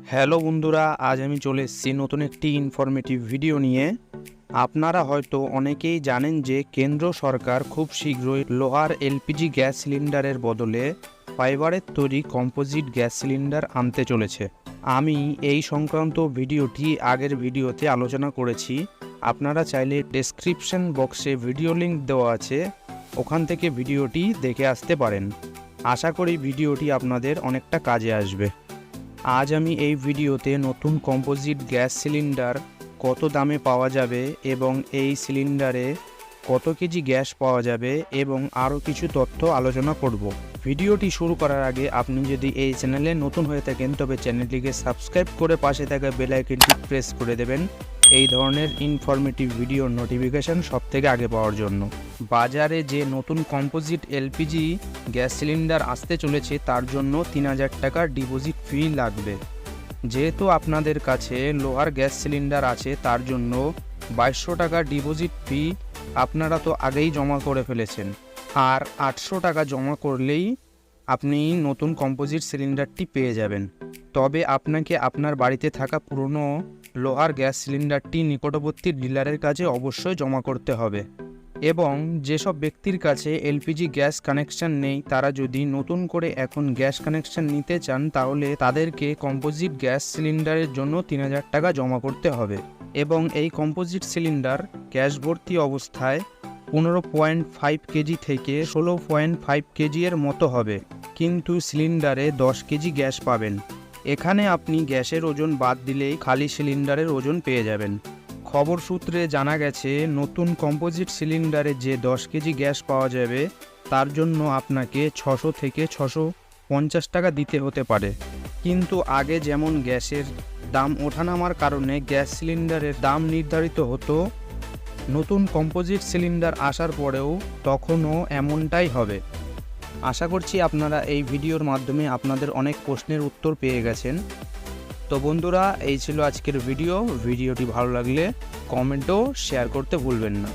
Hello বন্ধুরা, আজ আমি চলে এসেছি নতুন একটি ইনফরমেটিভ ভিডিও নিয়ে। আপনারা হয়তো অনেকেই জানেন যে কেন্দ্র সরকার খুব শীঘ্রই লোহার এলপিজি গ্যাস সিলিন্ডারের বদলে ফাইবারের তৈরি কম্পোজিট গ্যাস সিলিন্ডার আনতে চলেছে। আমি এই সংক্রান্ত ভিডিওটি আগের ভিডিওতে আলোচনা করেছি। আপনারা চাইলে ডেসক্রিপশন বক্সে ভিডিও লিঙ্ক দেওয়া আছে। ওখান থেকে ভিডিওটি দেখে আসতে পারেন। আশা করি ভিডিওটি আপনাদের অনেকটা কাজে আসবে। আজ আমি এই ভিডিওতে নতুন কম্পোজিট গ্যাস সিলিন্ডার কত দামে পাওয়া যাবে এবং এই সিলিন্ডারে কত কেজি গ্যাস পাওয়া যাবে এবং আরও কিছু তথ্য আলোচনা করব। ভিডিওটি শুরু করার আগে আপনি যদি এই চ্যানেলে নতুন হয়ে থাকেন, তবে চ্যানেলটিকে সাবস্ক্রাইব করে পাশে থাকা বেল আইকনটি প্রেস করে দেবেন। এই ধরনের ইনফরমেটিভ ভিডিওর নোটিফিকেশন সব থেকে আগে পাওয়ার জন্য। বাজারে যে নতুন কম্পোজিট এলপিজি গ্যাস সিলিন্ডার আসতে চলেছে, তার জন্য তিন হাজার টাকার ডিপোজিট ফি লাগবে। যেহেতু আপনাদের কাছে লোহার গ্যাস সিলিন্ডার আছে, তার জন্য বাইশশো টাকা ডিপোজিট ফি আপনারা তো আগেই জমা করে ফেলেছেন। আর আটশো টাকা জমা করলেই আপনি নতুন কম্পোজিট সিলিন্ডারটি পেয়ে যাবেন। তবে আপনাকে আপনার বাড়িতে থাকা পুরনো লোহার গ্যাস সিলিন্ডারটি নিকটবর্তী ডিলারের কাছে অবশ্যই জমা করতে হবে। এবং যেসব ব্যক্তির কাছে এলপিজি গ্যাস কানেকশন নেই, তারা যদি নতুন করে এখন গ্যাস কানেকশন নিতে চান, তাহলে তাদেরকে কম্পোজিট গ্যাস সিলিন্ডারের জন্য তিন হাজার টাকা জমা করতে হবে। এবং এই কম্পোজিট সিলিন্ডার গ্যাস ভর্তি অবস্থায় পনেরো পয়েন্ট ফাইভ কেজি থেকে ষোলো পয়েন্ট ফাইভ কেজি এর মতো হবে। কিন্তু সিলিন্ডারে দশ কেজি গ্যাস পাবেন। এখানে আপনি গ্যাসের ওজন বাদ দিলেই খালি সিলিন্ডারের ওজন পেয়ে যাবেন। খবর সূত্রে জানা গেছে, নতুন কম্পোজিট সিলিন্ডারে যে দশ কেজি গ্যাস পাওয়া যাবে, তার জন্য আপনাকে ছশো থেকে ছশো পঞ্চাশ টাকা দিতে হতে পারে। কিন্তু আগে যেমন গ্যাসের দাম ওঠানামার কারণে গ্যাস সিলিন্ডারের দাম নির্ধারিত হতো, নতুন কম্পোজিট সিলিন্ডার আসার পরেও তখনও এমনটাই হবে। আশা করছি আপনারা এই ভিডিওর মাধ্যমে আপনাদের অনেক প্রশ্নের উত্তর পেয়ে গেছেন। তো বন্ধুরা এই ছিল আজকের ভিডিও ভিডিওটি ভালো লাগলে কমেন্টও শেয়ার করতে ভুলবেন না।